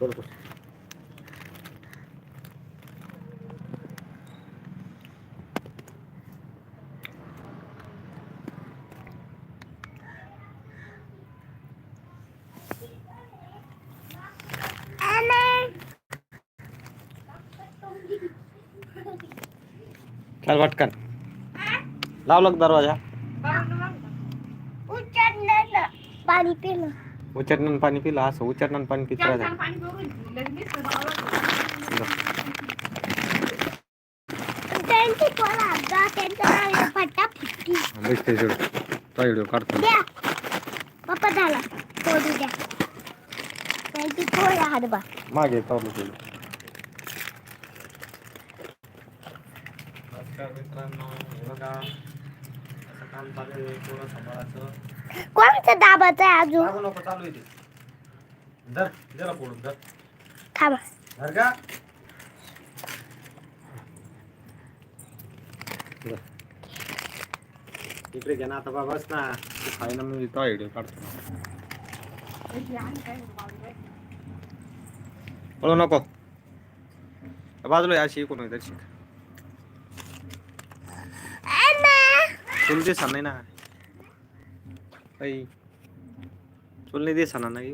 चल बस. चल पटकन. लाव लग दरवाजा. पाणी पिलं. उचटणं पाणी पिलं असं उचटणं पाणी पित राहतं. काढतो. द्या. पप्पा झाला. द्या. त्यांची पोरं हरबा मागे चालू केलं. मित्रांनो. बघा असं काम चालू आहे पोरं सांभाळायचं. कोणतं दाबाचं आहे अजून? लागू नको चालू आहे ते. धर जरा पोडून धर. थांबा. धर का? धर. इकडे घे ना आता बाबाच ना. तू खाय ना मी तो व्हिडिओ काढतो. पळू नको. बाजूला अशी कोण तुला दिसा नाही ना. ना नाही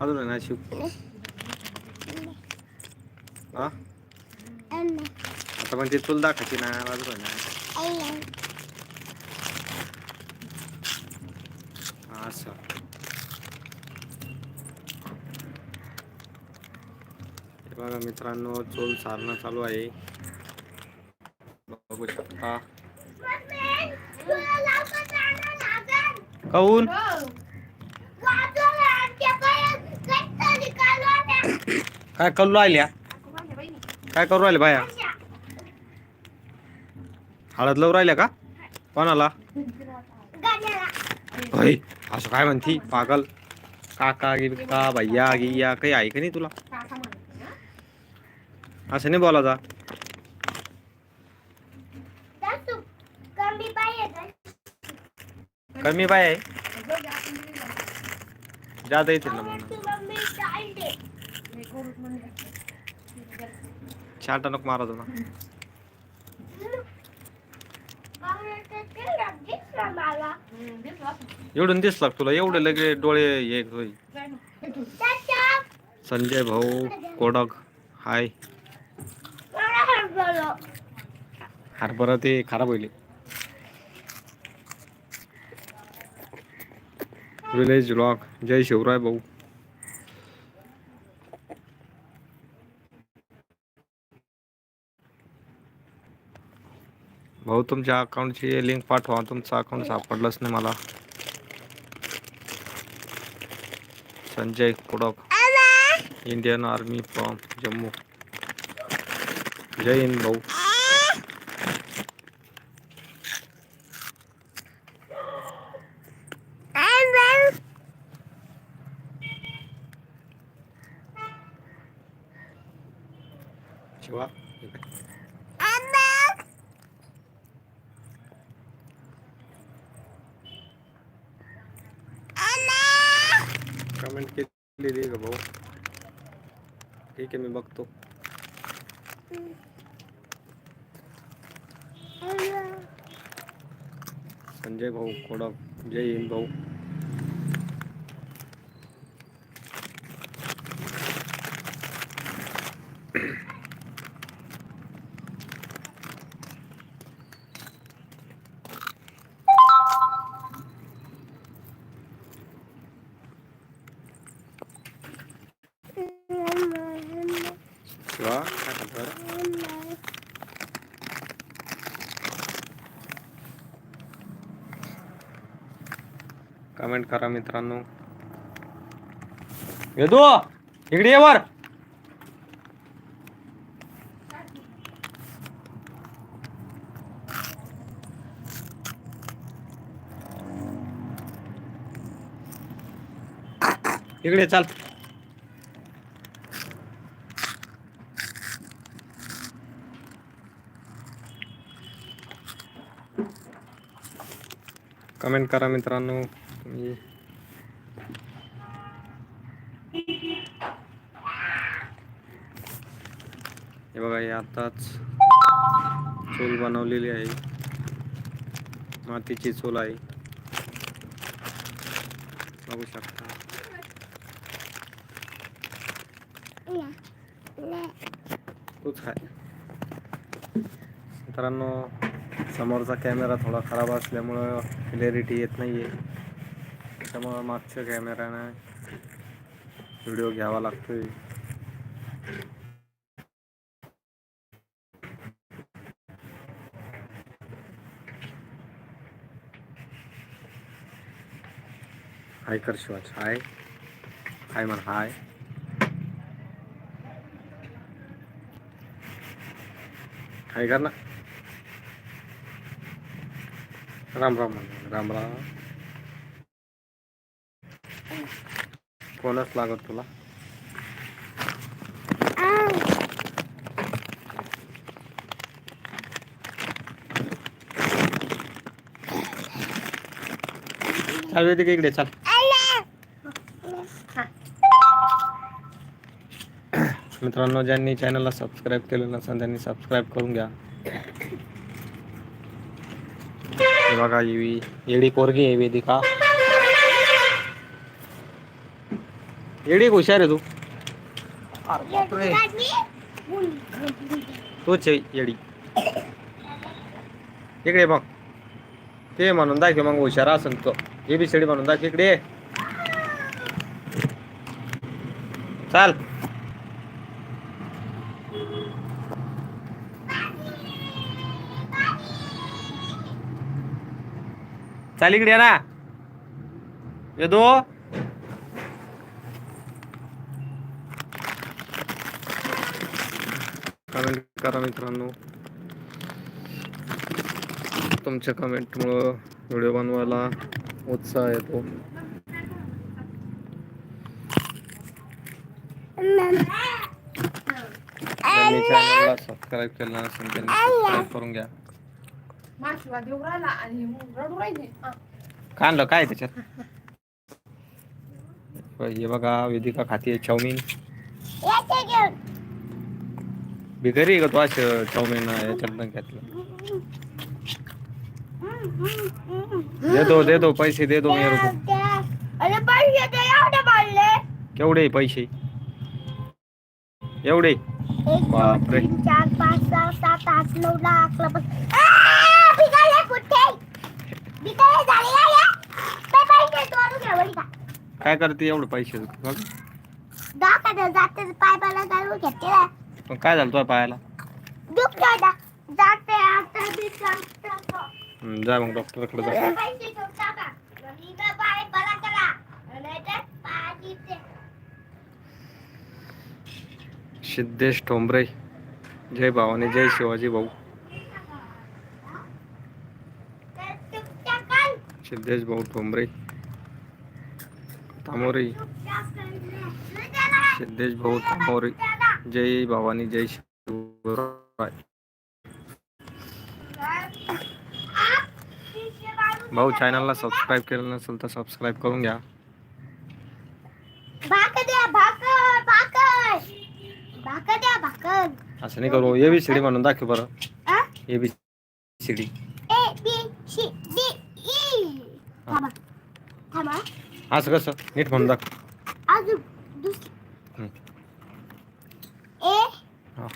अजून आहे ना शिव हा? आता म्हणजे तुला दाखायची ना हा, असं बघा मित्रांनो चोल सारणं चालू आहे. बघू शकता. काऊन? काय करू राहिल्या? काय करू राहिले बाया? हळद लावून राहिल्या का? कोणाला? भाई असं काय म्हणती? पागल. काका गिका भैया गिया काही आहे का नाही तुला? असं नाही बोला जा कमी बाय आहे. जादा येतील ना मग छाटा नको मारा तुला. एवढून दिसला तुला एवढे लगे डोळे हे होय संजय भाऊ कोडक हाय. हरभरा ते खराब होईल. विलेज ब्लॉक जय शिवराय भाऊ भाऊ तुमच्या अकाउंटची लिंक पाठवा. तुमचं अकाउंट सापडलंच नाही मला. Sanjay Kudak. Indian army from Jammu. जय हिंद भाऊ. शिवा कमेंट केलेली आहे का भाऊ ठीक आहे मी बघतो संजय भाऊ कोडक जय हिंद भाऊ. शिवा काय करतो कमेंट करा मित्रांनो. वेदू इकडे ये वर. इकडे चाल. कमेंट करा मित्रांनो. तुम्ही हे बघा हे आताच चूल बनवलेली आहे. मातीची चूल आहे. बघू शकता. तूच आहे मित्रांनो समोरचा कॅमेरा थोडा खराब असल्यामुळं क्लॅरिटी येत नाही आहे त्यामुळं मागच्या कॅमेऱ्यानं व्हिडिओ घ्यावा लागतोय. हाय कर शिवाज हाय हाय म्हण हाय हाय कर ना राम राम राम राम. कोणच लागत तुला? चाल वेदिक इकडे चाल. मित्रांनो ज्यांनी चॅनलला सबस्क्राईब केलेलं नसेल त्यांनी सबस्क्राईब करून घ्या हे बघा येवी येडी पोरगी आहे वेदिका येडी हुशार आहे तू अरे बापरे. तोच आहे येडी इकडे मग ते म्हणून दाखव मग हुशार असन तो हे बी शेडी म्हणून दाखव इकडे चाल चाल इकडे ये ना. येतो कमेंट करा मित्रांनो. तुमच्या कमेंटमुळं व्हिडिओ बनवायला उत्साह येतो. सबस्क्राईब केलं नसेल त्यांनी सबस्क्राईब करून घ्या. माशिवा देऊ राहिला आणि मग रडू राहिली. हा. काय त्याच्यात? हे बघा वेदिका खाती चाऊमिन. आहे का तू असं चाऊमिन याच्यात घेतलं देतो देतो पैसे देतो मी रुपये. अरे पैसे ते एवढे पडले केवढे पैसे? एवढे? बापरे. चार पाच सहा सात आठ नऊ दहा अकरा बारा आ, बिघडले कुठे बिघडले झाले का हे? ते पैसे तोडून घ्या बरं का काय करते एवढे पैसे? दवाखान्यात जाते पायपाला घालून घेते. पण काय झालं तुझ्या पायाला? दुखलं ना जाते आता बी जाते. हम्म, जा मग डॉक्टरकडे जा. पैसे देऊन टाका. आणि इकडे पाय बरा करा नाहीतर पायाची ते सिद्धेश ठोंबरे. जय भावाने जय शिवाजी भाऊ. तर तुमच्या काल सिद्धेश भाऊ ठोंबरे. तामोरे सिद्धेश भाऊ तामोरे जय भवानी जय शिवराय भाऊ चॅनलला सबस्क्राईब केलं नसेल तर सबस्क्राईब करून घ्या. असं नाही करू ए बी सी डी म्हणून दाखव बरं? A B C D A B C D E असं कसं? नीट म्हणून अजून दुसरी. हम्म. ए हा.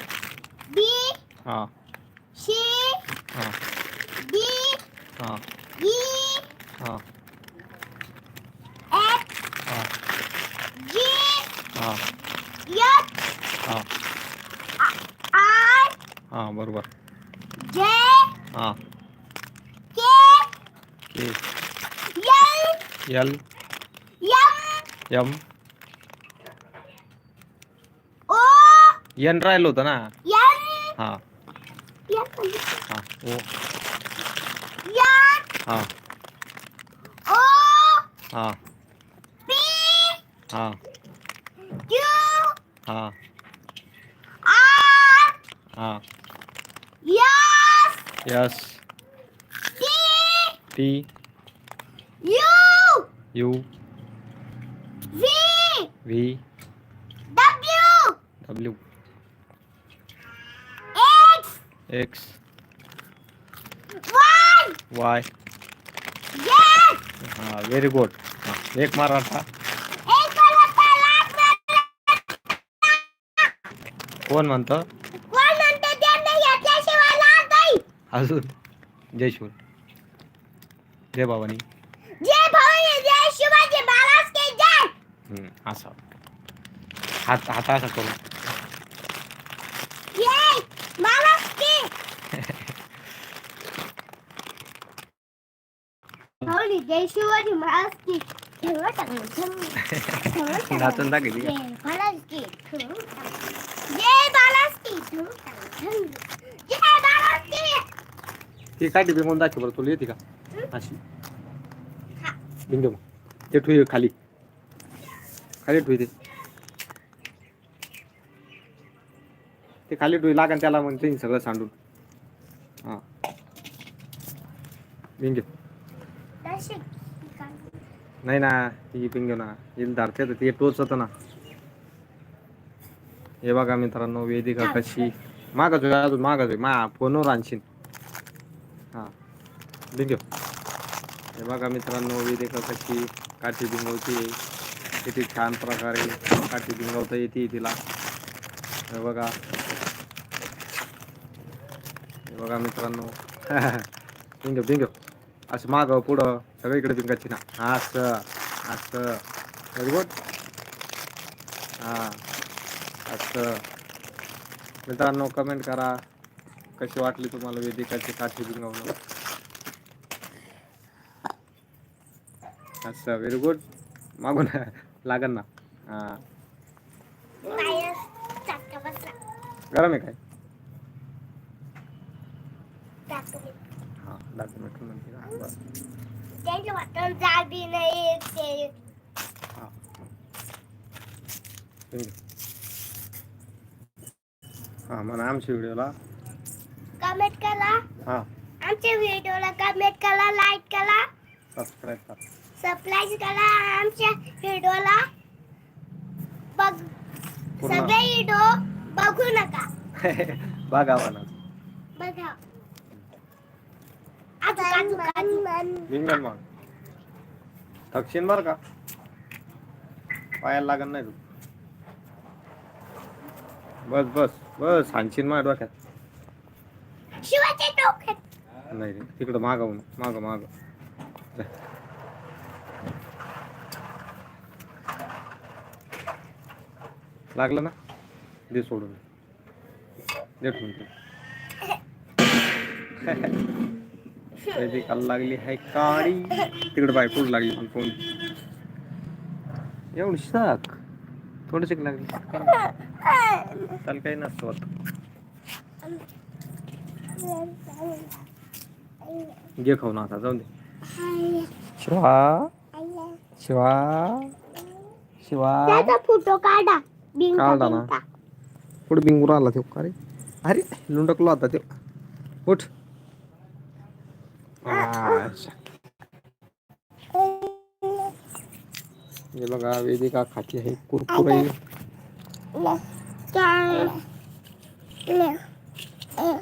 बी हा. सी हा. डी हा. ई हा. एफ हा. जी हा. एच हा. आर हा बरोबर. जे हा. K K. L L. M M O N राहिलं होतं ना एन हा एन हा ओ एन हा ओ हा पी हा क्यू हा आर हा S yes T T U U V. V W. W. X. One Y. Yes हां व्हेरी गुड हां एक वाजता लाट कोण म्हणतं? अजून. जयशूर. जय बाबानी जय भवानी जय शिवाजी महाराज की जय हम्म, असं. हात हात असा करू जय शिवाजी महाराज की. नाचून दाखवली का? जय महाराज की ठेवा टाकलं. जय महाराज की ठेवा टाकलं, ठेवा. जय महाराज की. ती काय टिपी म्हणून दाखव बरं तुला येते का? अशी. बिंग ते ठुई खाली. खाली ठुई ते ते खाली ठुई लागन त्याला मग ते सगळं सांडून. हां. बिंग नाही ना ती पिंग ना. येईल धारते तर ते टोचत ना. हे बघा मित्रांनो वेदिका कशी. मागच अजून मागच मा फोनवर आणशील. हां. बिंग हे बघा मित्रांनो वेदिका कशी. काठी बिंगवते किती छान प्रकारे काठी पिंगवता येते तिला हे बघा. हे बघा मित्रांनो. पिंग बिंग असं मागं पुढं सगळीकडे पिंगाची ना. असं असं. व्हेरी गुड हां असं. मित्रांनो कमेंट करा. कशी वाटली तुम्हाला वेदिकाची काठी पिंगवणं असं व्हेरी गुड मागून लागन ना. हां. गरम आहे काय? टाकली हां म्हणते का? बरं. हां. हां म्हणा आमच्या व्हिडिओला. कमेंट करा. हां. आमच्या व्हिडिओला कमेंट करा लाईक करा. सबस्क्राईब करा. सबस्क्राईब करा आमच्या व्हिडिओला बघ पूर्ण. सगळे व्हिडिओ बघू नका. बघा म्हणा. बघा. आजू मग. थकशीन बर का? पायाला लागत नाही तू. बस बस बस हानशीन माझ्या डोक्यात. शिवाचे टोक नाही रे तिकडं मागवून माग माग. लागलं ना? दे सोडून. दे ठेवून काल लागली आहे काळी. तिकडे बाय पुढे लागली पण फोन एवढी शाक. थोडीशी लागली. चाल काही नसतं आता घे खाऊ ना आता जाऊन दे. शिवा. शिवा. शिवा. फोटो काढा. काढला ना. पुढे बिंगूर आला तो अरे अरे लुंडकलो आता ते. उठ. अच्छा. हे बघा वेदिका खाती आहे कुरकुरे. Eh,